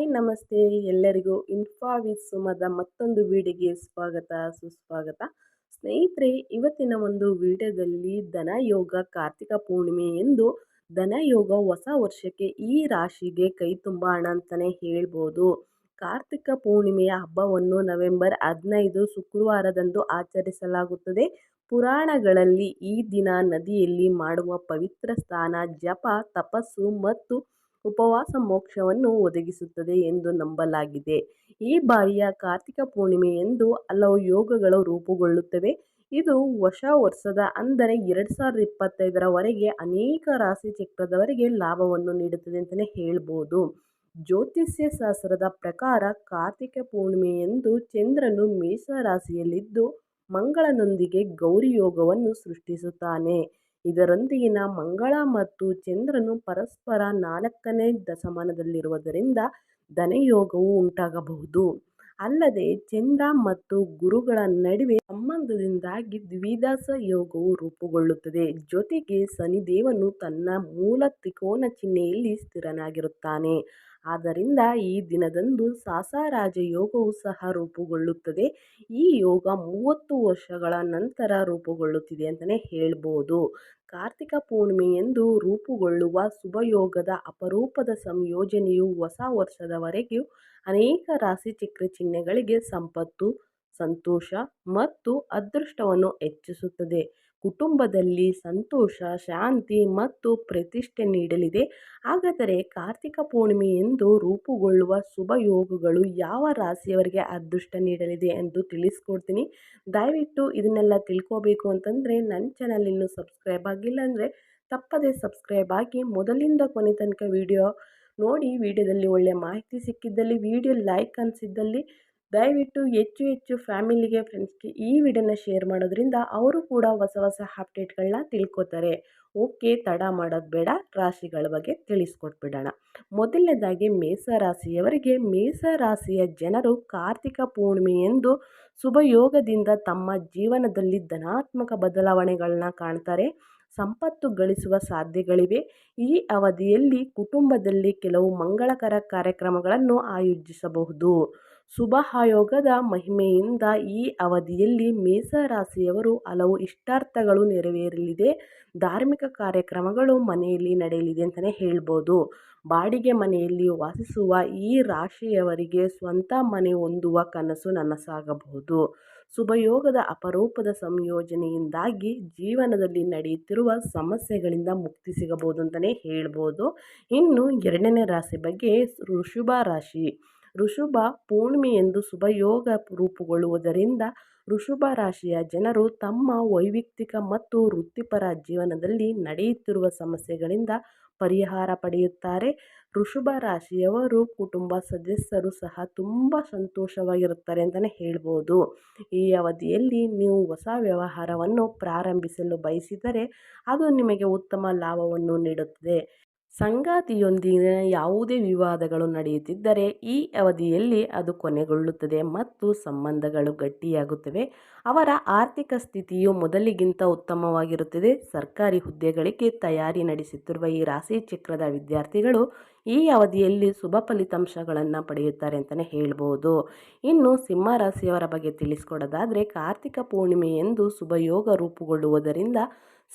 Hi ನಮಸ್ತೆ ಎಲ್ಲರಿಗೂ info with ಸುಮದ ಮತ್ತೊಂದು ವಿಡಿಯೋಗೆ ಸ್ವಾಗತ, ಸುಸ್ವಾಗತ. ಸ್ನೇಹಿತರೆ, ಇವತ್ತಿನ ಒಂದು ವಿಡಿಯೋದಲ್ಲಿ ಧನಯೋಗ ಕಾರ್ತಿಕ ಪೂರ್ಣಿಮೆ ಎಂದು ಧನಯೋಗ ಹೊಸ ವರ್ಷಕ್ಕೆ ಈ ರಾಶಿಗೆ ಕೈ ತುಂಬ ಹಣ ಅಂತಲೇ ಹೇಳ್ಬೋದು. ಕಾರ್ತಿಕ ಪೂರ್ಣಿಮೆಯ ಹಬ್ಬವನ್ನು ನವೆಂಬರ್ ಹದಿನೈದು ಶುಕ್ರವಾರದಂದು ಆಚರಿಸಲಾಗುತ್ತದೆ. ಪುರಾಣಗಳಲ್ಲಿ ಈ ದಿನ ನದಿಯಲ್ಲಿ ಮಾಡುವ ಪವಿತ್ರ ಸ್ನಾನ, ಜಪ, ತಪಸ್ಸು ಮತ್ತು ಉಪವಾಸ ಮೋಕ್ಷವನ್ನು ಒದಗಿಸುತ್ತದೆ ಎಂದು ನಂಬಲಾಗಿದೆ. ಈ ಬಾರಿಯ ಕಾರ್ತಿಕ ಪೂರ್ಣಿಮೆಯಂದು ಹಲವು ಯೋಗಗಳು ರೂಪುಗೊಳ್ಳುತ್ತವೆ. ಇದು ಹೊಸ ವರ್ಷದ ಅಂದರೆ ಎರಡು ಸಾವಿರದ ಇಪ್ಪತ್ತೈದರವರೆಗೆ ಅನೇಕ ರಾಶಿ ಚಕ್ರದವರೆಗೆ ಲಾಭವನ್ನು ನೀಡುತ್ತದೆ ಅಂತಲೇ ಹೇಳ್ಬೋದು. ಜ್ಯೋತಿಷ್ಯ ಶಾಸ್ತ್ರದ ಪ್ರಕಾರ ಕಾರ್ತಿಕ ಪೂರ್ಣಿಮೆಯಂದು ಚಂದ್ರನು ಮೇಷರಾಶಿಯಲ್ಲಿದ್ದು ಮಂಗಳನೊಂದಿಗೆ ಗೌರಿ ಯೋಗವನ್ನು ಸೃಷ್ಟಿಸುತ್ತಾನೆ. ಇದರೊಂದಿಗಿನ ಮಂಗಳ ಮತ್ತು ಚಂದ್ರನು ಪರಸ್ಪರ ನಾಲ್ಕನೇ ದಶಮಾನದಲ್ಲಿರುವುದರಿಂದ ಧನಯೋಗವು ಉಂಟಾಗಬಹುದು. ಅಲ್ಲದೆ ಚಂದ್ರ ಮತ್ತು ಗುರುಗಳ ನಡುವೆ ಸಂಬಂಧದಿಂದಾಗಿ ದ್ವಿದಾಸ ಯೋಗವು ರೂಪುಗೊಳ್ಳುತ್ತದೆ. ಜೊತೆಗೆ ಶನಿದೇವನು ತನ್ನ ಮೂಲ ತ್ರಿಕೋನ ಚಿಹ್ನೆಯಲ್ಲಿ ಸ್ಥಿರನಾಗಿರುತ್ತಾನೆ. ಆದ್ದರಿಂದ ಈ ದಿನದಂದು ಸಾಸಾರಾಜ ಯೋಗವು ಸಹ ರೂಪುಗೊಳ್ಳುತ್ತದೆ. ಈ ಯೋಗ ಮೂವತ್ತು ವರ್ಷಗಳ ನಂತರ ರೂಪುಗೊಳ್ಳುತ್ತಿದೆ ಅಂತಲೇ ಹೇಳ್ಬೋದು. ಕಾರ್ತಿಕ ಪೂರ್ಣಿಮೆಯಂದು ರೂಪುಗೊಳ್ಳುವ ಶುಭಯೋಗದ ಅಪರೂಪದ ಸಂಯೋಜನೆಯು ಹೊಸ ವರ್ಷದವರೆಗೂ ಅನೇಕ ರಾಶಿಚಕ್ರ ಚಿಹ್ನೆಗಳಿಗೆ ಸಂಪತ್ತು ಸಂತೋಷ ಮತ್ತು ಅದೃಷ್ಟವನ್ನು ಹೆಚ್ಚಿಸುತ್ತದೆ. ಕುಟುಂಬದಲ್ಲಿ ಸಂತೋಷ, ಶಾಂತಿ ಮತ್ತು ಪ್ರತಿಷ್ಠೆ ನೀಡಲಿದೆ. ಹಾಗಾದರೆ ಕಾರ್ತಿಕ ಪೂರ್ಣಿಮೆಯಂದು ರೂಪುಗೊಳ್ಳುವ ಶುಭ ಯೋಗಗಳು ಯಾವ ರಾಶಿಯವರಿಗೆ ಅದೃಷ್ಟ ನೀಡಲಿದೆ ಎಂದು ತಿಳಿಸ್ಕೊಡ್ತೀನಿ. ದಯವಿಟ್ಟು ಇದನ್ನೆಲ್ಲ ತಿಳ್ಕೋಬೇಕು ಅಂತಂದರೆ ನನ್ನ ಚಾನಲ್ ಇನ್ನೂ ಸಬ್ಸ್ಕ್ರೈಬ್ ಆಗಿಲ್ಲ ಅಂದರೆ ತಪ್ಪದೇ ಸಬ್ಸ್ಕ್ರೈಬ್ ಆಗಿ ಮೊದಲಿಂದ ಕೊನೆ ತನಕ ವಿಡಿಯೋ ನೋಡಿ. ವಿಡಿಯೋದಲ್ಲಿ ಒಳ್ಳೆಯ ಮಾಹಿತಿ ಸಿಕ್ಕಿದ್ದಲ್ಲಿ, ವಿಡಿಯೋ ಲೈಕ್ ಅನಿಸಿದ್ದಲ್ಲಿ ದಯವಿಟ್ಟು ಹೆಚ್ಚು ಹೆಚ್ಚು ಫ್ಯಾಮಿಲಿಗೆ, ಫ್ರೆಂಡ್ಸ್ಗೆ ಈ ವಿಡಿಯೋನ ಶೇರ್ ಮಾಡೋದ್ರಿಂದ ಅವರು ಕೂಡ ಹೊಸ ಹೊಸ ಅಪ್ಡೇಟ್ಗಳನ್ನ ತಿಳ್ಕೊತಾರೆ. ಓಕೆ, ತಡ ಮಾಡೋದು ಬೇಡ, ರಾಶಿಗಳ ಬಗ್ಗೆ ತಿಳಿಸ್ಕೊಟ್ಬಿಡೋಣ. ಮೊದಲನೇದಾಗಿ ಮೇಷ ರಾಸಿಯ ಜನರು ಕಾರ್ತಿಕ ಪೂರ್ಣಿಮೆಯೆಂದು ಶುಭಯೋಗದಿಂದ ತಮ್ಮ ಜೀವನದಲ್ಲಿ ಧನಾತ್ಮಕ ಬದಲಾವಣೆಗಳನ್ನ ಕಾಣ್ತಾರೆ. ಸಂಪತ್ತು ಗಳಿಸುವ ಸಾಧ್ಯಗಳಿವೆ. ಈ ಅವಧಿಯಲ್ಲಿ ಕುಟುಂಬದಲ್ಲಿ ಕೆಲವು ಮಂಗಳಕರ ಕಾರ್ಯಕ್ರಮಗಳನ್ನು ಆಯೋಜಿಸಬಹುದು. ಶುಭ ಆಯೋಗದ ಮಹಿಮೆಯಿಂದ ಈ ಅವಧಿಯಲ್ಲಿ ಮೇಷರಾಶಿಯವರು ಹಲವು ಇಷ್ಟಾರ್ಥಗಳು ನೆರವೇರಲಿದೆ. ಧಾರ್ಮಿಕ ಕಾರ್ಯಕ್ರಮಗಳು ಮನೆಯಲ್ಲಿ ನಡೆಯಲಿದೆ ಅಂತಲೇ ಹೇಳ್ಬೋದು. ಬಾಡಿಗೆ ಮನೆಯಲ್ಲಿ ವಾಸಿಸುವ ಈ ರಾಶಿಯವರಿಗೆ ಸ್ವಂತ ಮನೆ ಹೊಂದುವ ಕನಸು ನನಸಾಗಬಹುದು. ಶುಭಯೋಗದ ಅಪರೂಪದ ಸಂಯೋಜನೆಯಿಂದಾಗಿ ಜೀವನದಲ್ಲಿ ನಡೆಯುತ್ತಿರುವ ಸಮಸ್ಯೆಗಳಿಂದ ಮುಕ್ತಿ ಸಿಗಬಹುದು ಅಂತಲೇ ಹೇಳ್ಬೋದು. ಇನ್ನು ಎರಡನೇ ರಾಶಿ ಬಗ್ಗೆ ಋಷಭ ರಾಶಿ. ಋಷಭ ಪೂರ್ಣಿಮೆಯೆಂದು ಶುಭಯೋಗ ರೂಪುಗೊಳ್ಳುವುದರಿಂದ ಋಷಭ ರಾಶಿಯ ಜನರು ತಮ್ಮ ವೈಯಕ್ತಿಕ ಮತ್ತು ವೃತ್ತಿಪರ ಜೀವನದಲ್ಲಿ ನಡೆಯುತ್ತಿರುವ ಸಮಸ್ಯೆಗಳಿಂದ ಪರಿಹಾರ ಪಡೆಯುತ್ತಾರೆ. ಋಷಭ ರಾಶಿಯವರು ಕುಟುಂಬ ಸದಸ್ಯರು ಸಹ ತುಂಬ ಸಂತೋಷವಾಗಿರುತ್ತಾರೆ ಅಂತಲೇ ಹೇಳ್ಬೋದು. ಈ ಅವಧಿಯಲ್ಲಿ ನೀವು ಹೊಸ ವ್ಯವಹಾರವನ್ನು ಪ್ರಾರಂಭಿಸಲು ಬಯಸಿದರೆ ಅದು ನಿಮಗೆ ಉತ್ತಮ ಲಾಭವನ್ನು ನೀಡುತ್ತದೆ. ಸಂಗಾತಿಯೊಂದಿಗಿನ ಯಾವುದೇ ವಿವಾದಗಳು ನಡೆಯುತ್ತಿದ್ದರೆ ಈ ಅವಧಿಯಲ್ಲಿ ಅದು ಕೊನೆಗೊಳ್ಳುತ್ತದೆ ಮತ್ತು ಸಂಬಂಧಗಳು ಗಟ್ಟಿಯಾಗುತ್ತವೆ. ಅವರ ಆರ್ಥಿಕ ಸ್ಥಿತಿಯು ಮೊದಲಿಗಿಂತ ಉತ್ತಮವಾಗಿರುತ್ತದೆ. ಸರ್ಕಾರಿ ಹುದ್ದೆಗಳಿಗೆ ತಯಾರಿ ನಡೆಸುತ್ತಿರುವ ಈ ರಾಶಿ ಚಕ್ರದ ವಿದ್ಯಾರ್ಥಿಗಳು ಈ ಅವಧಿಯಲ್ಲಿ ಶುಭ ಫಲಿತಾಂಶಗಳನ್ನು ಪಡೆಯುತ್ತಾರೆ ಅಂತಲೇ ಹೇಳ್ಬೋದು. ಇನ್ನು ಸಿಂಹ ರಾಶಿಯವರ ಬಗ್ಗೆ ತಿಳಿಸ್ಕೊಡೋದಾದರೆ, ಕಾರ್ತಿಕ ಪೂರ್ಣಿಮೆ ಎಂದು ಶುಭಯೋಗ ರೂಪುಗೊಳ್ಳುವುದರಿಂದ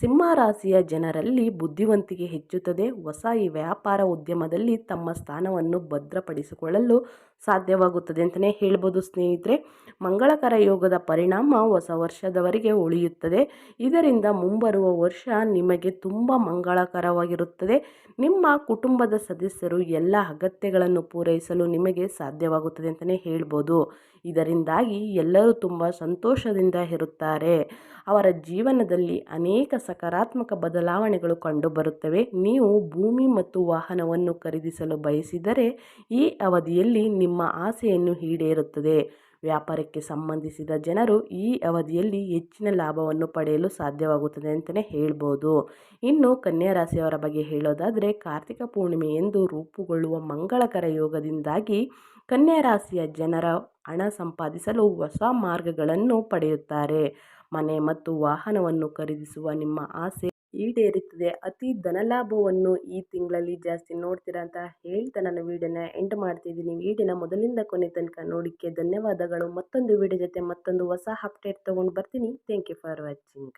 ಸಿಂಹ ರಾಶಿಯ ಜನರಲ್ಲಿ ಬುದ್ಧಿವಂತಿಕೆ ಹೆಚ್ಚುತ್ತದೆ. ಹೊಸ ಈ ವ್ಯಾಪಾರ ಉದ್ಯಮದಲ್ಲಿ ತಮ್ಮ ಸ್ಥಾನವನ್ನು ಭದ್ರಪಡಿಸಿಕೊಳ್ಳಲು ಸಾಧ್ಯವಾಗುತ್ತದೆ ಅಂತಲೇ ಹೇಳ್ಬೋದು ಸ್ನೇಹಿತರೆ. ಮಂಗಳಕರ ಯೋಗದ ಪರಿಣಾಮ ಹೊಸ ವರ್ಷದವರೆಗೆ ಉಳಿಯುತ್ತದೆ. ಇದರಿಂದ ಮುಂಬರುವ ವರ್ಷ ನಿಮಗೆ ತುಂಬ ಮಂಗಳಕರವಾಗಿರುತ್ತದೆ. ನಿಮ್ಮ ಕುಟುಂಬದ ಸದಸ್ಯರು ಎಲ್ಲ ಅಗತ್ಯಗಳನ್ನು ಪೂರೈಸಲು ನಿಮಗೆ ಸಾಧ್ಯವಾಗುತ್ತದೆ ಅಂತಲೇ ಹೇಳ್ಬೋದು. ಇದರಿಂದಾಗಿ ಎಲ್ಲರೂ ತುಂಬ ಸಂತೋಷದಿಂದ ಇರುತ್ತಾರೆ. ಅವರ ಜೀವನದಲ್ಲಿ ಅನೇಕ ಸಕಾರಾತ್ಮಕ ಬದಲಾವಣೆಗಳು ಕಂಡುಬರುತ್ತವೆ. ನೀವು ಭೂಮಿ ಮತ್ತು ವಾಹನವನ್ನು ಖರೀದಿಸಲು ಬಯಸಿದರೆ ಈ ಅವಧಿಯಲ್ಲಿ ನಿಮ್ಮ ಆಸೆಯನ್ನು ಈಡೇರುತ್ತದೆ. ವ್ಯಾಪಾರಕ್ಕೆ ಸಂಬಂಧಿಸಿದ ಜನರು ಈ ಅವಧಿಯಲ್ಲಿ ಹೆಚ್ಚಿನ ಲಾಭವನ್ನು ಪಡೆಯಲು ಸಾಧ್ಯವಾಗುತ್ತದೆ ಅಂತಲೇ ಹೇಳ್ಬೋದು. ಇನ್ನು ಕನ್ಯಾ ರಾಶಿಯವರ ಬಗ್ಗೆ ಹೇಳೋದಾದರೆ, ಕಾರ್ತಿಕ ಪೂರ್ಣಿಮೆ ಎಂದು ರೂಪುಗೊಳ್ಳುವ ಮಂಗಳಕರ ಯೋಗದಿಂದಾಗಿ ಕನ್ಯಾ ರಾಶಿಯ ಜನರ ಹಣ ಸಂಪಾದಿಸಲು ಹೊಸ ಮಾರ್ಗಗಳನ್ನು ಪಡೆಯುತ್ತಾರೆ. ಮನೆ ಮತ್ತು ವಾಹನವನ್ನು ಖರೀದಿಸುವ ನಿಮ್ಮ ಆಸೆ ಈಡೇರುತ್ತದೆ ಅತಿ ಧನಲಾಭವನ್ನು ಈ ತಿಂಗಳಲ್ಲಿ ಜಾಸ್ತಿ ನೋಡ್ತೀರಾ ಅಂತ ಹೇಳ್ತಾ ನಾನು ವಿಡಿಯೋನ ಎಂಡ್ ಮಾಡ್ತಿದ್ದೀನಿ. ವೀಡಿಯೋನ ಮೊದಲಿಂದ ಕೊನೆ ತನಕ ನೋಡಿಕ್ಕೆ ಧನ್ಯವಾದಗಳು. ಮತ್ತೊಂದು ವಿಡಿಯೋ ಜೊತೆ ಮತ್ತೊಂದು ಹೊಸ ಅಪ್ಡೇಟ್ ತೊಗೊಂಡು ಬರ್ತೀನಿ. Thank you for watching